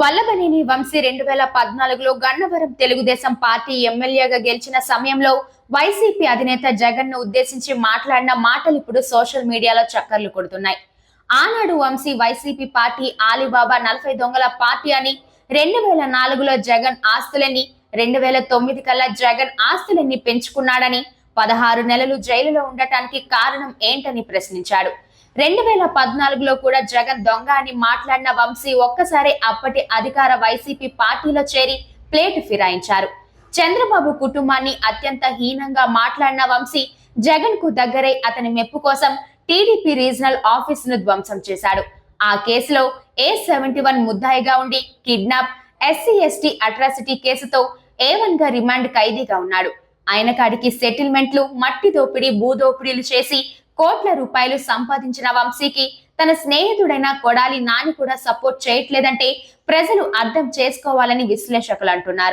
వల్లభనేని వంశీ రెండు వేల పద్నాలుగులో గన్నవరం తెలుగుదేశం పార్టీ ఎమ్మెల్యేగా గెలిచిన సమయంలో వైసీపీ అధినేత జగన్ను ఉద్దేశించి మాట్లాడిన మాటలు ఇప్పుడు సోషల్ మీడియాలో చక్కర్లు కొడుతున్నాయి. ఆనాడు వంశీ వైసీపీ పార్టీ ఆలీబాబా నలభై దొంగల పార్టీ అని రెండు వేల నాలుగులో జగన్ ఆస్తులన్నీ రెండు వేల తొమ్మిది కల్లా జగన్ ఆస్తులన్నీ పెంచుకున్నాడని పదహారు నెలలు జైలులో ఉండటానికి కారణం ఏంటని ప్రశ్నించాడు. రెండు వేల పద్నాలుగులో కూడా జగన్ దొంగ అని మాట్లాడిన వంశీ ఒక్కసారి అప్పటి అధికార వైసీపీ పార్టీలో చేరి ప్లేట్ ఫిరాయించారు. చంద్రబాబు కుటుంబాన్ని అత్యంత హీనంగా మాట్లాడిన వంశీ జగన్కు దగ్గరై అతని మెప్పు కోసం టీడీపీ రీజనల్ ఆఫీస్ను ధ్వంసం చేశాడు. ఆ కేసులో ఏ సెవెంటీ వన్ ముద్దాయిగా ఉండి కిడ్నాప్ ఎస్సీ ఎస్టీ అట్రాసిటీ కేసుతో ఏ వన్గా రిమాండ్ ఖైదీగా ఉన్నాడు. ఆయన కాడికి సెటిల్మెంట్లు మట్టి దోపిడీ భూదోపిడీలు చేసి కోట్ల రూపాయలు సంపాదించిన వంశీకి తన స్నేహితుడైన కొడాలి నాని కూడా సపోర్ట్ చేయట్లేదంటే ప్రజలు అర్థం చేసుకోవాలని విశ్లేషకులు అంటున్నారు.